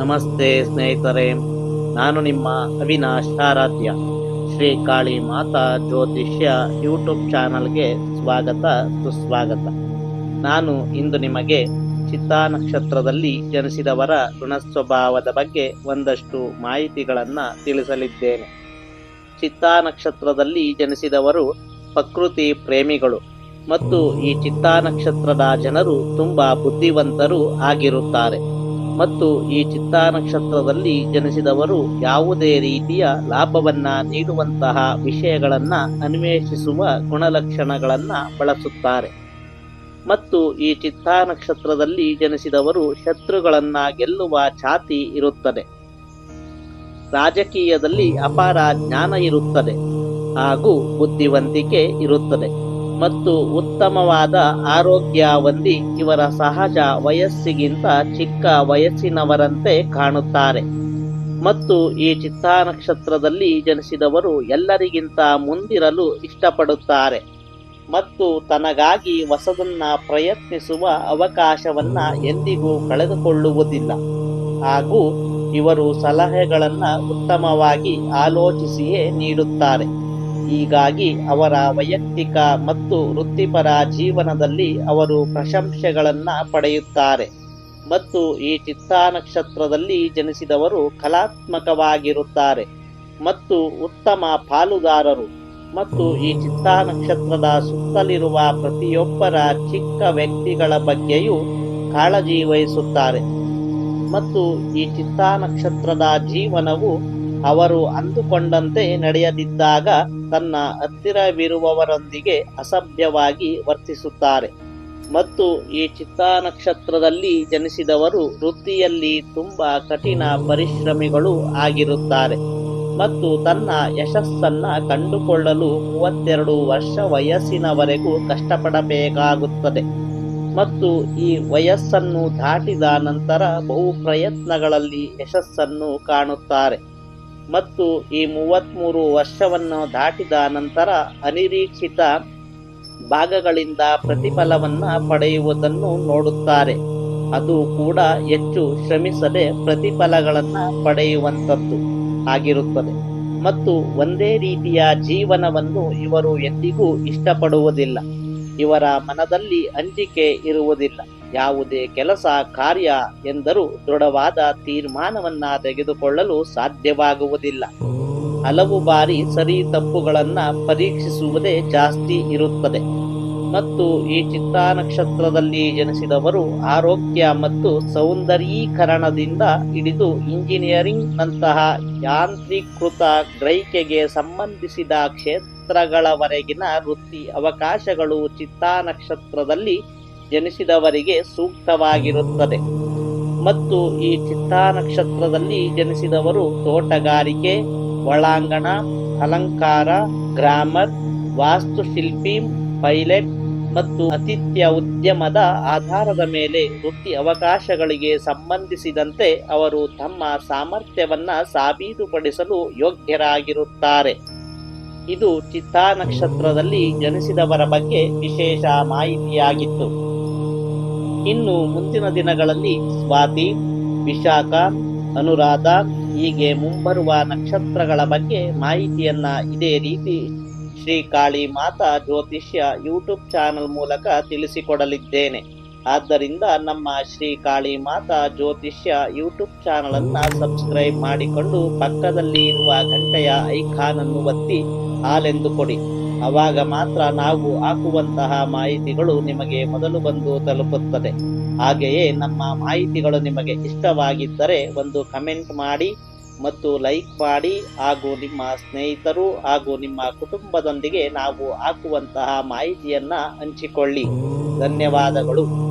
ನಮಸ್ತೆ ಸ್ನೇಹಿತರೆ, ನಾನು ನಿಮ್ಮ ಅವಿನಾಶ್ ಆರಾಧ್ಯ, ಶ್ರೀ ಕಾಳಿ ಮಾತಾ ಜ್ಯೋತಿಷ್ಯ ಯೂಟ್ಯೂಬ್ ಚಾನಲ್ಗೆ ಸ್ವಾಗತ, ಸುಸ್ವಾಗತ. ನಾನು ಇಂದು ನಿಮಗೆ ಚಿತ್ತಾ ನಕ್ಷತ್ರದಲ್ಲಿ ಜನಿಸಿದವರ ಋಣ ಸ್ವಭಾವದ ಬಗ್ಗೆ ಒಂದಷ್ಟು ಮಾಹಿತಿಗಳನ್ನು ತಿಳಿಸಲಿದ್ದೇನೆ. ಚಿತ್ತಾ ನಕ್ಷತ್ರದಲ್ಲಿ ಜನಿಸಿದವರು ಪ್ರಕೃತಿ ಪ್ರೇಮಿಗಳು ಮತ್ತು ಈ ಚಿತ್ತಾ ನಕ್ಷತ್ರದ ಜನರು ತುಂಬಾ ಬುದ್ಧಿವಂತರು ಆಗಿರುತ್ತಾರೆ. ಮತ್ತು ಈ ಚಿತ್ತಾ ನಕ್ಷತ್ರದಲ್ಲಿ ಜನಿಸಿದವರು ಯಾವುದೇ ರೀತಿಯ ಲಾಭವನ್ನ ನೀಡುವಂತಹ ವಿಷಯಗಳನ್ನ ಅನ್ವೇಷಿಸುವ ಗುಣಲಕ್ಷಣಗಳನ್ನ ಬಳಸುತ್ತಾರೆ. ಮತ್ತು ಈ ಚಿತ್ತಾ ನಕ್ಷತ್ರದಲ್ಲಿ ಜನಿಸಿದವರು ಶತ್ರುಗಳನ್ನ ಗೆಲ್ಲುವ ಛಾತಿ ಇರುತ್ತದೆ. ರಾಜಕೀಯದಲ್ಲಿ ಅಪಾರ ಜ್ಞಾನ ಇರುತ್ತದೆ ಹಾಗೂ ಬುದ್ಧಿವಂತಿಕೆ ಇರುತ್ತದೆ. ಮತ್ತು ಉತ್ತಮವಾದ ಆರೋಗ್ಯ ಹೊಂದಿ ಇವರ ಸಹಜ ವಯಸ್ಸಿಗಿಂತ ಚಿಕ್ಕ ವಯಸ್ಸಿನವರಂತೆ ಕಾಣುತ್ತಾರೆ. ಮತ್ತು ಈ ಚಿತ್ತಾ ನಕ್ಷತ್ರದಲ್ಲಿ ಜನಿಸಿದವರು ಎಲ್ಲರಿಗಿಂತ ಮುಂದಿರಲು ಇಷ್ಟಪಡುತ್ತಾರೆ. ಮತ್ತು ತನಗಾಗಿ ಹೊಸದನ್ನ ಪ್ರಯತ್ನಿಸುವ ಅವಕಾಶವನ್ನ ಎಂದಿಗೂ ಕಳೆದುಕೊಳ್ಳುವುದಿಲ್ಲ. ಹಾಗೂ ಇವರು ಸಲಹೆಗಳನ್ನು ಉತ್ತಮವಾಗಿ ಆಲೋಚಿಸಿಯೇ ನೀಡುತ್ತಾರೆ. ಹೀಗಾಗಿ ಅವರ ವೈಯಕ್ತಿಕ ಮತ್ತು ವೃತ್ತಿಪರ ಜೀವನದಲ್ಲಿ ಅವರು ಪ್ರಶಂಸೆಗಳನ್ನ ಪಡೆಯುತ್ತಾರೆ. ಮತ್ತು ಈ ಚಿತ್ತಾ ನಕ್ಷತ್ರದಲ್ಲಿ ಜನಿಸಿದವರು ಕಲಾತ್ಮಕವಾಗಿರುತ್ತಾರೆ ಮತ್ತು ಉತ್ತಮ ಪಾಲುದಾರರು. ಮತ್ತು ಈ ಚಿತ್ತಾ ನಕ್ಷತ್ರದ ಸುತ್ತಲಿರುವ ಪ್ರತಿಯೊಬ್ಬರ ಚಿಕ್ಕ ವ್ಯಕ್ತಿಗಳ ಬಗ್ಗೆಯೂ ಕಾಳಜಿ ವಹಿಸುತ್ತಾರೆ. ಮತ್ತು ಈ ಚಿತ್ತಾ ನಕ್ಷತ್ರದ ಜೀವನವು ಅವರು ಅಂದುಕೊಂಡಂತೆ ನಡೆಯದಿದ್ದಾಗ ತನ್ನ ಹತ್ತಿರವಿರುವವರೊಂದಿಗೆ ಅಸಭ್ಯವಾಗಿ ವರ್ತಿಸುತ್ತಾರೆ. ಮತ್ತು ಈ ಚಿತ್ತಾ ನಕ್ಷತ್ರದಲ್ಲಿ ಜನಿಸಿದವರು ವೃತ್ತಿಯಲ್ಲಿ ತುಂಬಾ ಕಠಿಣ ಪರಿಶ್ರಮಿಗಳು ಆಗಿರುತ್ತಾರೆ. ಮತ್ತು ತನ್ನ ಯಶಸ್ಸನ್ನ ಕಂಡುಕೊಳ್ಳಲು ಮೂವತ್ತೆರಡು ವರ್ಷ ವಯಸ್ಸಿನವರೆಗೂ ಕಷ್ಟಪಡಬೇಕಾಗುತ್ತದೆ. ಮತ್ತು ಈ ವಯಸ್ಸನ್ನು ದಾಟಿದ ನಂತರ ಬಹು ಪ್ರಯತ್ನಗಳಲ್ಲಿ ಯಶಸ್ಸನ್ನು ಕಾಣುತ್ತಾರೆ. ಮತ್ತು ಈ ಮೂವತ್ತ್ಮೂರು ವರ್ಷವನ್ನು ದಾಟಿದ ನಂತರ ಅನಿರೀಕ್ಷಿತ ಭಾಗಗಳಿಂದ ಪ್ರತಿಫಲವನ್ನು ಪಡೆಯುವುದನ್ನು ನೋಡುತ್ತಾರೆ. ಅದು ಕೂಡ ಹೆಚ್ಚು ಶ್ರಮಿಸದೆ ಪ್ರತಿಫಲಗಳನ್ನು ಪಡೆಯುವಂಥದ್ದು ಆಗಿರುತ್ತದೆ. ಮತ್ತು ಒಂದೇ ರೀತಿಯ ಜೀವನವನ್ನು ಇವರು ಎಂದಿಗೂ ಇಷ್ಟಪಡುವುದಿಲ್ಲ. ಇವರ ಮನದಲ್ಲಿ ಅಂಜಿಕೆ ಇರುವುದಿಲ್ಲ. ಯಾವುದೇ ಕೆಲಸ ಕಾರ್ಯ ಎಂದರೂ ದೃಢವಾದ ತೀರ್ಮಾನವನ್ನ ತೆಗೆದುಕೊಳ್ಳಲು ಸಾಧ್ಯವಾಗುವುದಿಲ್ಲ. ಹಲವು ಬಾರಿ ಸರಿ ತಪ್ಪುಗಳನ್ನ ಪರೀಕ್ಷಿಸುವುದೇ ಜಾಸ್ತಿ ಇರುತ್ತದೆ. ಮತ್ತು ಈ ಚಿತ್ತಾ ನಕ್ಷತ್ರದಲ್ಲಿ ಜನಿಸಿದವರು ಆರೋಗ್ಯ ಮತ್ತು ಸೌಂದರ್ಯೀಕರಣದಿಂದ ಹಿಡಿದು ಇಂಜಿನಿಯರಿಂಗ್ ನಂತಹ ಯಾಂತ್ರೀಕೃತ ಗ್ರಹಿಕೆಗೆ ಸಂಬಂಧಿಸಿದ ಕ್ಷೇತ್ರಗಳವರೆಗಿನ ವೃತ್ತಿ ಅವಕಾಶಗಳು ಚಿತ್ತಾ ನಕ್ಷತ್ರದಲ್ಲಿ ಜನಿಸಿದವರಿಗೆ ಸೂಕ್ತವಾಗಿರುತ್ತದೆ. ಮತ್ತು ಈ ಚಿತ್ತಾ ನಕ್ಷತ್ರದಲ್ಲಿ ಜನಿಸಿದವರು ತೋಟಗಾರಿಕೆ, ಒಳಾಂಗಣ, ಅಲಂಕಾರ, ಗ್ರಾಮರ್, ವಾಸ್ತುಶಿಲ್ಪಿ, ಪೈಲಟ್ ಮತ್ತು ಆತಿಥ್ಯ ಉದ್ಯಮದ ಆಧಾರದ ಮೇಲೆ ವೃತ್ತಿ ಅವಕಾಶಗಳಿಗೆ ಸಂಬಂಧಿಸಿದಂತೆ ಅವರು ತಮ್ಮ ಸಾಮರ್ಥ್ಯವನ್ನು ಸಾಬೀತುಪಡಿಸಲು ಯೋಗ್ಯರಾಗಿರುತ್ತಾರೆ. ಇದು ಚಿತ್ತಾ ನಕ್ಷತ್ರದಲ್ಲಿ ಜನಿಸಿದವರ ಬಗ್ಗೆ ವಿಶೇಷ ಮಾಹಿತಿಯಾಗಿತ್ತು. ಇನ್ನು ಮುಂದಿನ ದಿನಗಳಲ್ಲಿ ಸ್ವಾತಿ, ವಿಶಾಖ, ಅನುರಾಧ, ಹೀಗೆ ಮುಂಬರುವ ನಕ್ಷತ್ರಗಳ ಬಗ್ಗೆ ಮಾಹಿತಿಯನ್ನ ಇದೇ ರೀತಿ ಶ್ರೀ ಕಾಳಿ ಮಾತಾ ಜ್ಯೋತಿಷ್ಯ ಯೂಟ್ಯೂಬ್ ಚಾನಲ್ ಮೂಲಕ ತಿಳಿಸಿಕೊಡಲಿದ್ದೇನೆ. ಆದ್ದರಿಂದ ನಮ್ಮ ಶ್ರೀ ಕಾಳಿ ಮಾತಾ ಜ್ಯೋತಿಷ್ಯ ಯೂಟ್ಯೂಬ್ ಚಾನಲ್ ಅನ್ನ ಸಬ್ಸ್ಕ್ರೈಬ್ ಮಾಡಿಕೊಂಡು ಪಕ್ಕದಲ್ಲಿ ಇರುವ ಗಂಟೆಯ ಐಕಾನ್ ಅನ್ನು ಒತ್ತಿ ಹಾಲೆಂದು ಕೊಡಿ. ಆವಾಗ ಮಾತ್ರ ನಾವು ಹಾಕುವಂತಹ ಮಾಹಿತಿಗಳು ನಿಮಗೆ ಮೊದಲು ಬಂದು ತಲುಪುತ್ತದೆ. ಹಾಗೆಯೇ ನಮ್ಮ ಮಾಹಿತಿಗಳು ನಿಮಗೆ ಇಷ್ಟವಾಗಿದ್ದರೆ ಒಂದು ಕಮೆಂಟ್ ಮಾಡಿ ಮತ್ತು ಲೈಕ್ ಮಾಡಿ ಹಾಗೂ ನಿಮ್ಮ ಸ್ನೇಹಿತರು ಹಾಗೂ ನಿಮ್ಮ ಕುಟುಂಬದೊಂದಿಗೆ ನಾವು ಹಾಕುವಂತಹ ಮಾಹಿತಿಯನ್ನ ಹಂಚಿಕೊಳ್ಳಿ. ಧನ್ಯವಾದಗಳು.